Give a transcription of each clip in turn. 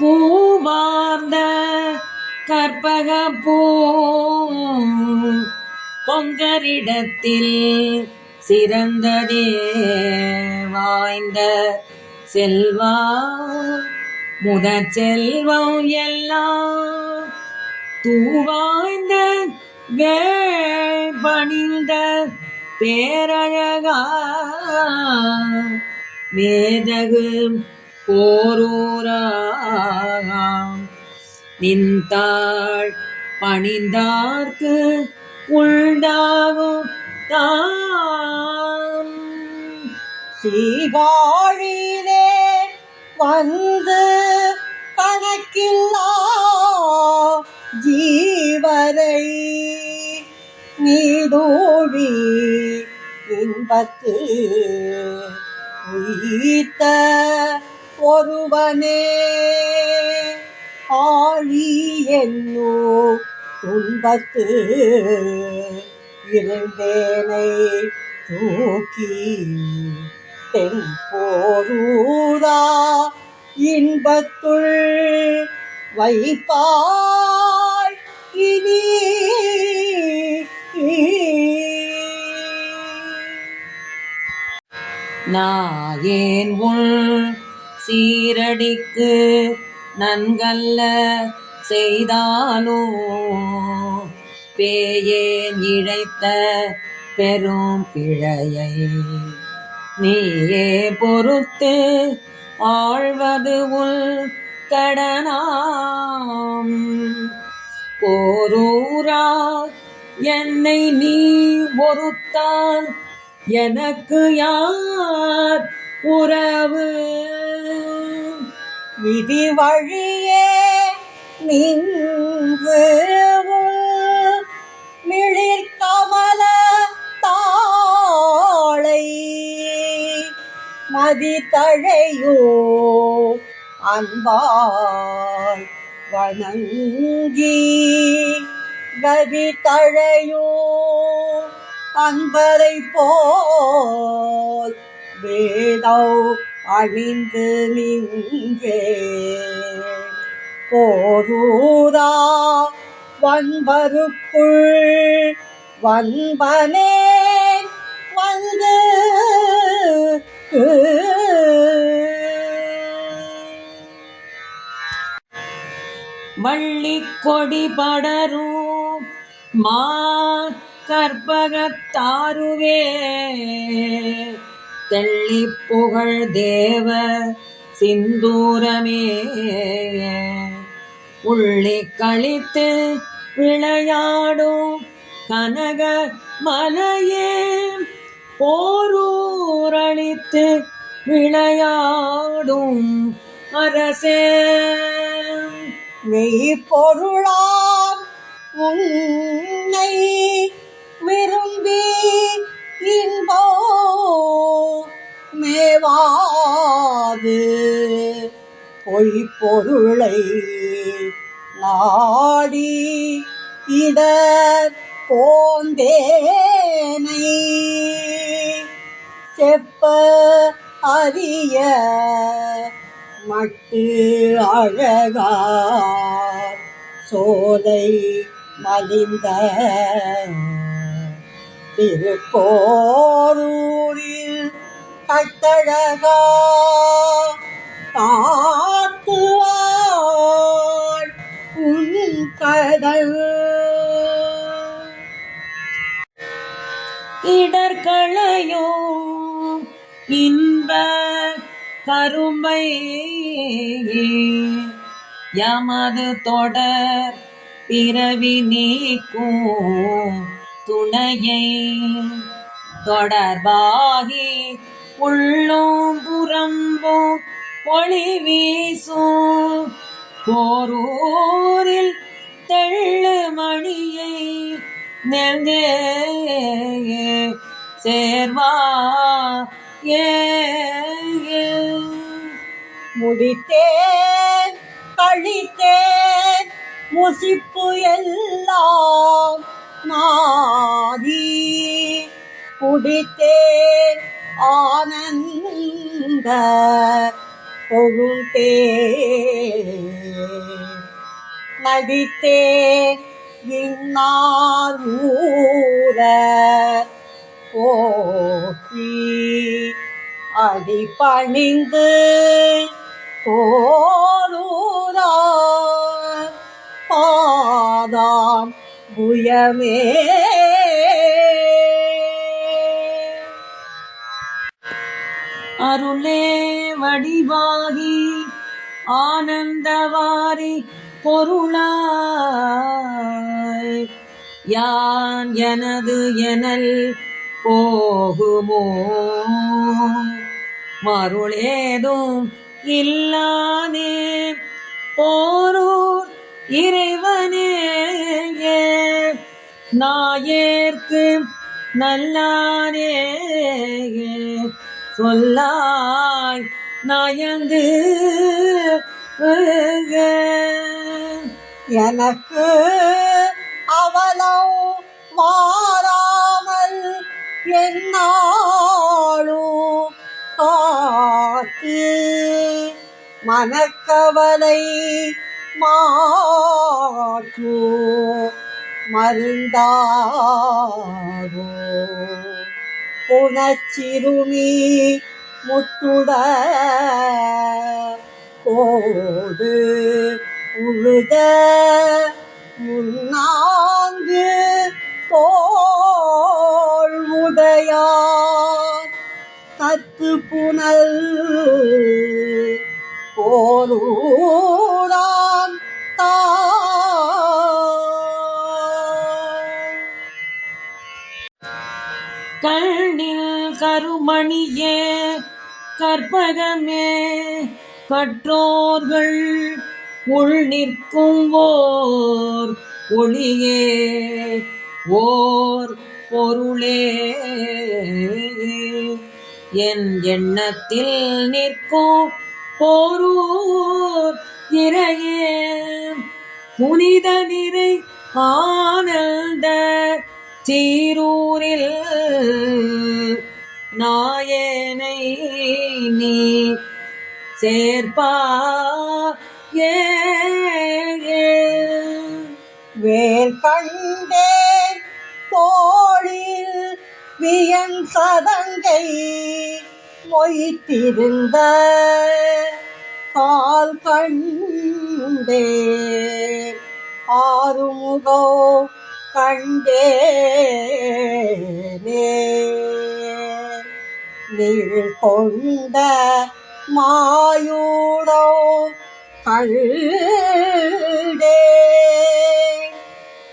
பூவார்ந்த கற்பக பூ பொங்கரிடத்தில் சிறந்ததே வாய்ந்த செல்வா. முத செல்வம் எல்லாம் தூவாய்ந்த வேள் பணிந்த பேரழகா. மேதகு போரூராம் நின்றாள் பணிந்தார்க்கு உண்டாகும் தாம். சீவாழிலே வந்து கணக்கில்லா ஜீவரை நீடோழி இன்பத்து உயிர்த்த ஒருவனே. ஆழி என்னோ துன்பத்து இருந்தேனை தூக்கி தென்போரூரா இன்பத்துள் வைப்பாய் இனி. நான் ஏன் உள் சீரடிக்கு நன்கல்ல செய்தாலோ பேயேன் இழைத்த பெரும் பிழையை நீயே பொறுத்து ஆழ்வது உள் கடனாம். போரூரா என்னை நீ பொறுத்தால் எனக்கு யார் உறவு. விதி வழியே நின்று உள் மிளிர் கமல தாளை மதி தழையோ அன்பாய் வணங்கி கதி தழையோ அன்பரை போல் வேதோ அணிந்து நின்றே. போரூரா வன்பருக்குள் வன்பனே வந்து வள்ளி கொடி படரும் மா கற்பகத்தாருவே. தள்ளி புகழ் தேவ சிந்தூரமே. உள்ளே கழித்து விளையாடும் கனக மலையே போரூரளித்து விளையாடும் அரசே. மெய்ப்பொருளாம் உன்னை அது பொய்ப்பொருளை நாடி இடர் போந்தேனை செப்ப அறிய மட்டு அழகா சோலை மலிந்த திருக்கோரூரில் கட்டழகா காத்துவாள் உன் கடல். இடர்களையோ இன்ப கருமை யமது தொடர் பிறவி நீக்கும் துணையை தொடர்பாகி உள்ளோம் புறம்போ ஒளி வீசும். போரூரில் தெள்ளு மணியை நெஞ்சே சேர்வா. ஏ ஏ. முடித்தேன் கழித்தேன் முசிப்பு எல்லாம் நாதி. குடித்தேன் ஆனந்த கொழுந்தே நடித்தே விண்ணார் ஊர போற்றி அடி பணிந்து போரூரா. பாதாம் புயமே அருளே வடிவாகி ஆனந்தவாரி பொருளாய். யான் எனது எனல் போகுமோ? மருளேதும் இல்லானே போரூர் இறைவனே நாயேற்கு நல்லானே சொல்லாய் நயந்து எனக்கு அவலம் மாறாமல் என்னாலும் காத்து மனக்கவலை மாற்று மருந்தாகோ புணச்சிறுமி முத்துட கோடு உழுத முன்னா கண்ணில் கருமணியே கற்பகமே கற்றோர்கள் உள் நிற்கும் ஓர் ஒளியே ஓர் பொருளே. என் எண்ணத்தில் நிற்கும் போரூர் இறையே புனித நிறை ஆனந்த சீரூரில் நாயனை நீ சேர்ப்பா. ஏ வேல் கண்டேன் தோழில் வியன் சதங்கை மொய்த்திருந்த கால் கண்டேன். ஆறுமுகோ கண்டேனே. நீள் கொண்ட மாயூரோ கண்டே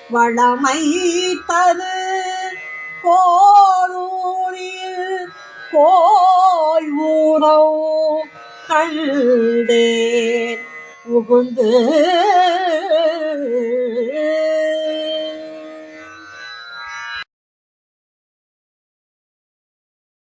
வளமை தரு போரூரில் போய் ஊரோ கண்டேன் புகுந்து